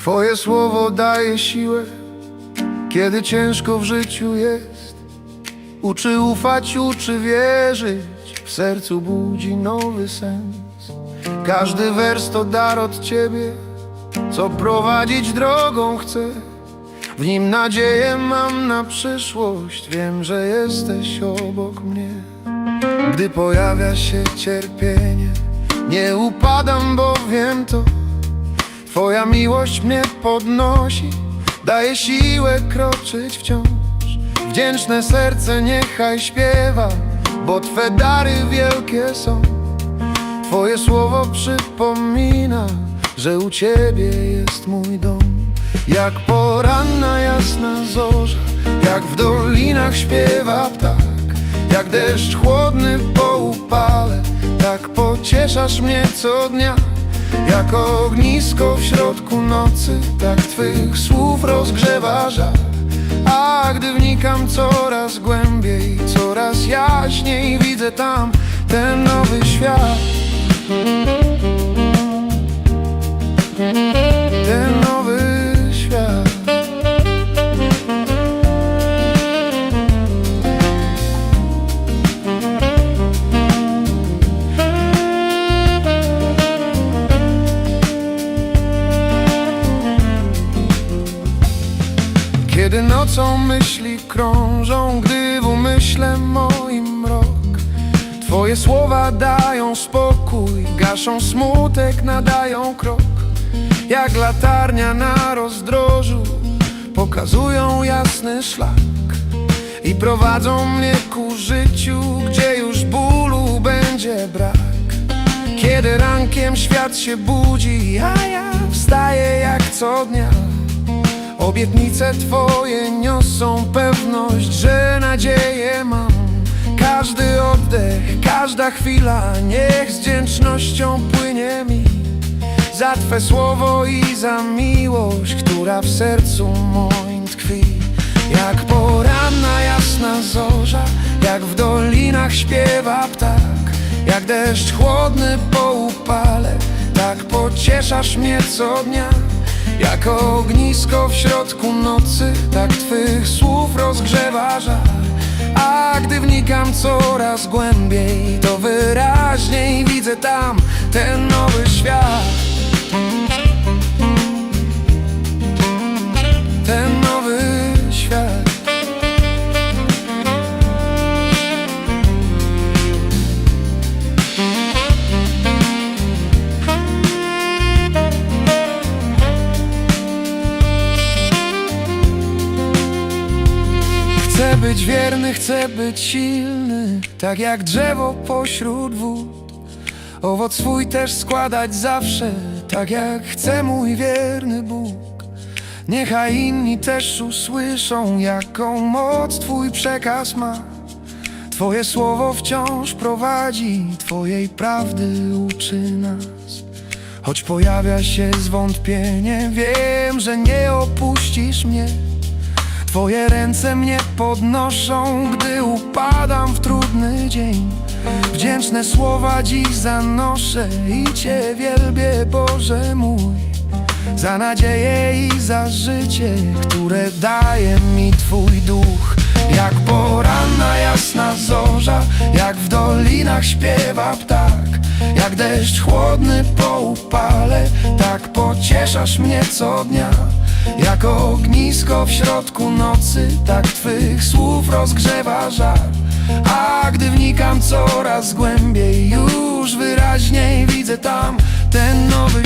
Twoje słowo daje siłę, kiedy ciężko w życiu jest. Uczy ufać, uczy wierzyć, w sercu budzi nowy sens. Każdy wers to dar od Ciebie, co prowadzić drogą chcę. W nim nadzieję mam na przyszłość, wiem, że jesteś obok mnie. Gdy pojawia się cierpienie, nie upadam, bo wiem to. Twoja miłość mnie podnosi, daje siłę kroczyć wciąż. Wdzięczne serce niechaj śpiewa, bo Twe dary wielkie są. Twoje słowo przypomina, że u Ciebie jest mój dom. Jak poranna jasna zorza, jak w dolinach śpiewa ptak, jak deszcz chłodny po upale, tak pocieszasz mnie co dnia. Jak ognisko w środku nocy, tak Twych słów rozgrzewa żar. A gdy wnikam coraz głębiej, coraz jaśniej widzę tam ten nowy świat. Kiedy nocą myśli krążą, gdy w umyśle moim mrok. Twoje słowa dają spokój, gaszą smutek, nadają krok. Jak latarnia na rozdrożu, pokazują jasny szlak. I prowadzą mnie ku życiu, gdzie już bólu będzie brak. Kiedy rankiem świat się budzi, a ja wstaję jak co dnia Obietnice Twoje niosą pewność, że nadzieję mam. Każdy oddech, każda chwila, niech z wdzięcznością płynie mi za Twe słowo i za miłość, która w sercu moim tkwi. Jak poranna jasna zorza, jak w dolinach śpiewa ptak, jak deszcz chłodny po upale, tak pocieszasz mnie co dnia. Jak ognisko w środku nocy, tak Twych słów rozgrzewa żar. A gdy wnikam coraz głębiej, to wyraźniej widzę tam ten nowy świat. Być wierny, chcę być silny, tak jak drzewo pośród wód. Owoc swój też składać zawsze, tak jak chce mój wierny Bóg. Niechaj inni też usłyszą, jaką moc Twój przekaz ma. Twoje słowo wciąż prowadzi, Twojej prawdy uczy nas. Choć pojawia się zwątpienie, wiem, że nie opuścisz mnie. Twoje ręce mnie podnoszą, gdy upadam w trudny dzień. Wdzięczne słowa dziś zanoszę i Cię wielbię, Boże mój. Za nadzieję i za życie, które daje mi Twój duch. Jak poranna jasna zorza, jak w dolinach śpiewa ptak. Jak deszcz chłodny po upale, tak pocieszasz mnie co dnia. Jak ognisko w środku nocy, tak Twych słów rozgrzewa żar. A gdy wnikam coraz głębiej, już wyraźniej widzę tam ten nowy.